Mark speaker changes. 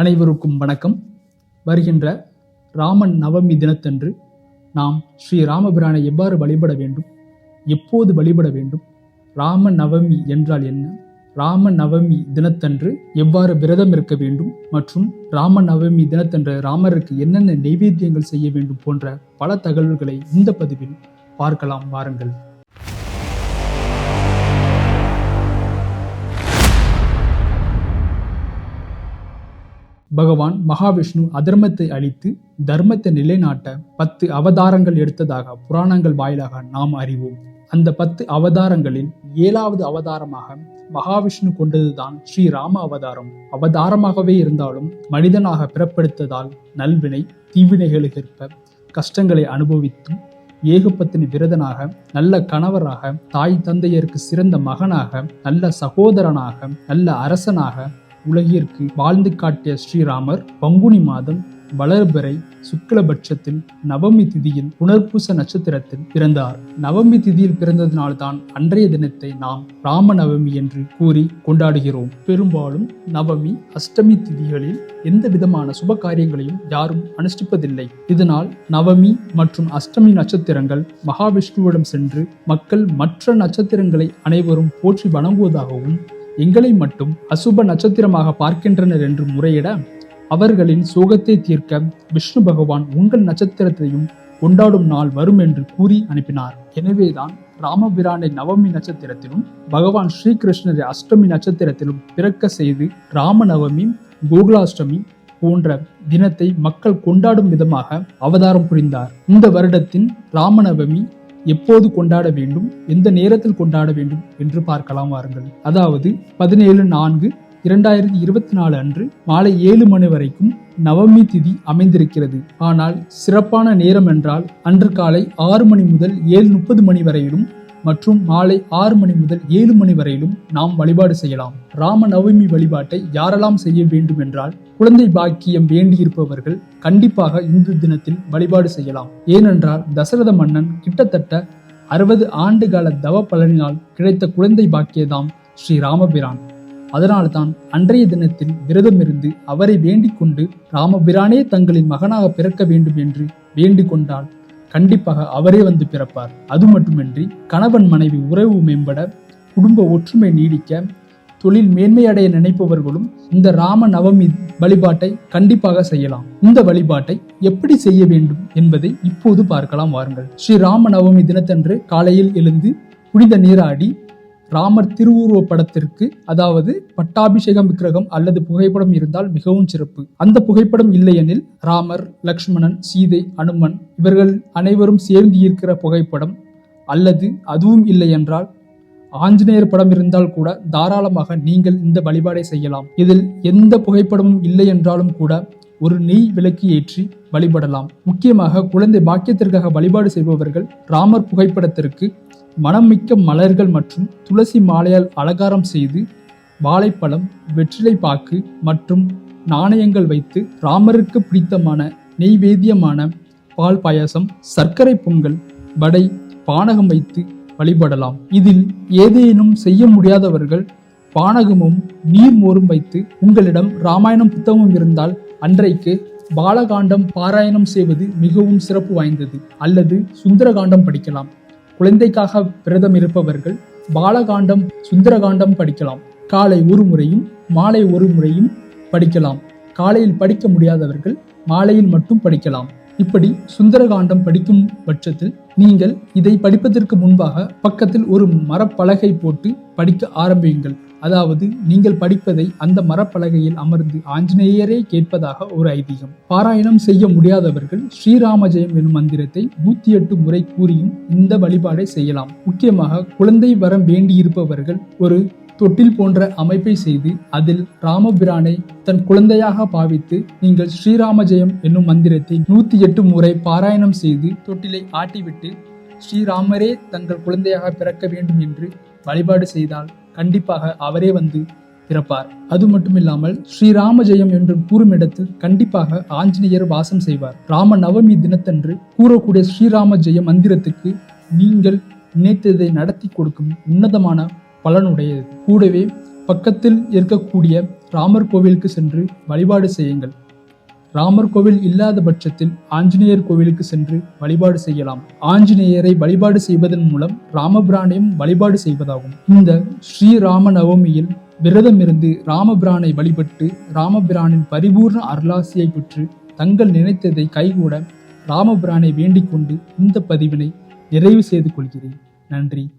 Speaker 1: அனைவருக்கும் வணக்கம். வருகின்ற ராமன் நவமி தினத்தன்று நாம் ஸ்ரீ ராமபிரானை எவ்வாறு வழிபட வேண்டும்? எப்போது வழிபட வேண்டும்? ராம நவமி என்றால் என்ன? ராம நவமி தினத்தன்று எவ்வாறு விரதம் இருக்க வேண்டும்? மற்றும் ராம நவமி தினத்தன்று ராமருக்கு என்னென்ன நைவேத்தியங்கள் செய்ய வேண்டும் போன்ற பல தகவல்களை இந்த பதிவில் பார்க்கலாம். வாருங்கள். பகவான் மகாவிஷ்ணு அதர்மத்தை அழித்து தர்மத்தை நிலைநாட்ட பத்து அவதாரங்கள் எடுத்ததாக புராணங்கள் வாயிலாக நாம் அறிவோம். அந்த பத்து அவதாரங்களில் ஏழாவது அவதாரமாக மகாவிஷ்ணு கொண்டதுதான் ஸ்ரீ ராம அவதாரம். அவதாரமாகவே இருந்தாலும் மனிதனாக பிறப்பெடுத்ததால் நல்வினை தீவினைகளுக்கேற்ப கஷ்டங்களை அனுபவித்தும் ஏகப்பத்தினி விரதனாக நல்ல கணவராக தாய் தந்தையருக்கு சிறந்த மகனாக நல்ல சகோதரனாக நல்ல அரசனாக உலகிற்கு வாழ்ந்து காட்டிய ஸ்ரீராமர் பங்குனி மாதம் வளர்பிறை சுக்லபட்சத்தில் நவமி திதியில் புனர்பூச நட்சத்திரத்தில் பிறந்தார். நவமி திதியில் பிறந்ததினால்தான் அன்றைய தினத்தை நாம் ராம நவமி என்று கூறி கொண்டாடுகிறோம். பெரும்பாலும் நவமி அஷ்டமி திதிகளில் எந்த விதமான சுப காரியங்களையும் யாரும் அனுஷ்டிப்பதில்லை. இதனால் நவமி மற்றும் அஷ்டமி நட்சத்திரங்கள் மகாவிஷ்ணுவிடம் சென்று மக்கள் மற்ற நட்சத்திரங்களை அனைவரும் போற்றி வணங்குவதாகவும் எங்களை மட்டும் அசுப நட்சத்திரமாக பார்க்கின்றனர் என்று முறையிட அவர்களின் சோகத்தை தீர்க்க விஷ்ணு பகவான் உங்கள் நட்சத்திரத்தையும் கொண்டாடும் நாள் வரும் என்று கூறி அனுப்பினார். எனவேதான் ராமபிரானை நவமி நட்சத்திரத்திலும் பகவான் ஸ்ரீகிருஷ்ணரை அஷ்டமி நட்சத்திரத்திலும் பிறக்க செய்து ராம நவமி கோகுலாஷ்டமி போன்ற தினத்தை மக்கள் கொண்டாடும் விதமாக அவதாரம் புரிந்தார். இந்த வருடத்தின் ராமநவமி எப்போது கொண்டாட வேண்டும் எந்த நேரத்தில் கொண்டாட வேண்டும் என்று பார்க்கலாம் வாருங்கள். அதாவது பதினேழு நான்கு இரண்டாயிரத்தி இருபத்தி நாலு அன்று மாலை ஏழு மணி வரைக்கும் நவமி திதி அமைந்திருக்கிறது. ஆனால் சிறப்பான நேரம் என்றால் அன்று காலை ஆறு மணி முதல் ஏழு முப்பது மணி வரையிலும் மற்றும் மாலை ஆறு மணி முதல் ஏழு மணி வரையிலும் நாம் வழிபாடு செய்யலாம். ராம நவமி வழிபாட்டை யாரெல்லாம் செய்ய வேண்டும் என்றால் குழந்தை பாக்கியம் வேண்டியிருப்பவர்கள் கண்டிப்பாக இந்து தினத்தில் வழிபாடு செய்யலாம். ஏனென்றால் தசரத மன்னன் கிட்டத்தட்ட அறுபது ஆண்டு கால தவ பலனினால் கிடைத்த குழந்தை பாக்கியதாம் ஸ்ரீ ராமபிரான். அதனால்தான் அன்றைய தினத்தில் விரதமிருந்து அவரை வேண்டிக் கொண்டு ராமபிரானே தங்களின் மகனாக பிறக்க வேண்டும் என்று வேண்டிக் கொண்டால் கண்டிப்பாக அவரே வந்து பிறப்பார். அது மட்டுமின்றி கணவன் மனைவி உறவு மேம்பட குடும்ப ஒற்றுமை நீடிக்க தொழில் மேன்மையடைய நினைப்பவர்களும் இந்த ராம நவமி வழிபாட்டை கண்டிப்பாக செய்யலாம். இந்த வழிபாட்டை எப்படி செய்ய வேண்டும் என்பதை இப்போது பார்க்கலாம் வாருங்கள். ஸ்ரீ ராம நவமி தினத்தன்று காலையில் எழுந்து புனித நீராடி ராமர் திருவுருவ படத்திற்கு அதாவது பட்டாபிஷேகம் விக்கிரகம் அல்லது புகைப்படம் இருந்தால் மிகவும் சிறப்பு. அந்த புகைப்படம் இல்லையெனில் ராமர் லக்ஷ்மணன் சீதை அனுமன் இவர்கள் அனைவரும் சேர்ந்து இருக்கிற புகைப்படம் அல்லது அதுவும் இல்லை என்றால் ஆஞ்சநேயர் படம் இருந்தால் கூட தாராளமாக நீங்கள் இந்த வழிபாடை செய்யலாம். இதில் எந்த புகைப்படமும் இல்லை என்றாலும் கூட ஒரு நெய் விளக்கு ஏற்றி வழிபடலாம். முக்கியமாக குழந்தை பாக்கியத்திற்காக வழிபாடு செய்பவர்கள் ராமர் புகைப்படத்திற்கு மனமிக்க மலர்கள் மற்றும் துளசி மாலையால் அலங்காரம் செய்து வாழைப்பழம் வெற்றிலை பாக்கு மற்றும் நாணயங்கள் வைத்து ராமருக்கு பிடித்தமான நெய்வேத்தியமான பால் பாயாசம் சர்க்கரை பொங்கல் வடை பானகம் வைத்து வழிபடலாம். இதில் ஏதேனும் செய்ய முடியாதவர்கள் பானகமும் நீர் மோரும் வைத்து உங்களிடம் ராமாயணம் புத்தகமும் இருந்தால் அன்றைக்கு பாலகாண்டம் பாராயணம் செய்வது மிகவும் சிறப்பு வாய்ந்தது. அல்லது சுந்தரகாண்டம் படிக்கலாம். குழந்தைக்காக விரதம் இருப்பவர்கள் பாலகாண்டம் சுந்தரகாண்டம் படிக்கலாம். காலை ஒரு முறையும் மாலை ஒரு முறையும் படிக்கலாம். காலையில் படிக்க முடியாதவர்கள் மாலையில் மட்டும் படிக்கலாம். இப்படி சுந்தரகாண்டம் படிக்கும் பட்சத்தில் நீங்கள் இதை படிப்பதற்கு முன்பாக பக்கத்தில் ஒரு மரப்பலகை போட்டு படிக்க ஆரம்பியுங்கள். அதாவது நீங்கள் படிப்பதை அந்த மரப்பலகையில் அமர்ந்து ஆஞ்சநேயரே கேட்பதாக ஒரு ஐதீகம். பாராயணம் செய்ய முடியாதவர்கள் ஸ்ரீராமஜெயம் எனும் மந்திரத்தை நூத்தி எட்டு முறை கூறியும் இந்த வழிபாடை செய்யலாம். முக்கியமாக குழந்தை வரம் வேண்டியிருப்பவர்கள் ஒரு தொட்டில் போன்ற அமைப்பை செய்து அதில் ராமபிரானை தன் குழந்தையாக பாவித்து நீங்கள் ஸ்ரீராம ஜெயம் என்னும் மந்திரத்தை நூத்தி எட்டு முறை பாராயணம் செய்து தொட்டிலை ஆட்டிவிட்டு ஸ்ரீராமரே தங்கள் குழந்தையாக பிறக்க வேண்டும் என்று வழிபாடு செய்தால் கண்டிப்பாக அவரே வந்து பிறப்பார். அது மட்டுமில்லாமல் ஸ்ரீராம ஜெயம் என்று கூறும் இடத்தில் கண்டிப்பாக ஆஞ்சநேயர் வாசம் செய்வார். ராம நவமி தினத்தன்று கூறக்கூடிய ஸ்ரீராம ஜெய மந்திரத்துக்கு நீங்கள் நினைத்ததை நடத்தி கொடுக்கும் உன்னதமான பலனுடையது கூடவே பக்கத்தில் இருக்கக்கூடிய ராமர் கோவிலுக்கு சென்று வழிபாடு செய்யுங்கள். ராமர் கோவில் இல்லாத பட்சத்தில் ஆஞ்சநேயர் கோவிலுக்கு சென்று வழிபாடு செய்யலாம். ஆஞ்சநேயரை வழிபாடு செய்வதன் மூலம் ராமபிரானையும் வழிபாடு செய்வதாகும். இந்த ஸ்ரீராம நவமியில் விரதம் இருந்து ராமபிரானை வழிபட்டு ராமபிரானின் பரிபூர்ண அருளாசியை பெற்று தங்கள் நினைத்ததை கைகூட ராமபிரானை வேண்டிக் கொண்டு இந்த பதிவினை நிறைவு செய்து கொள்கிறேன். நன்றி.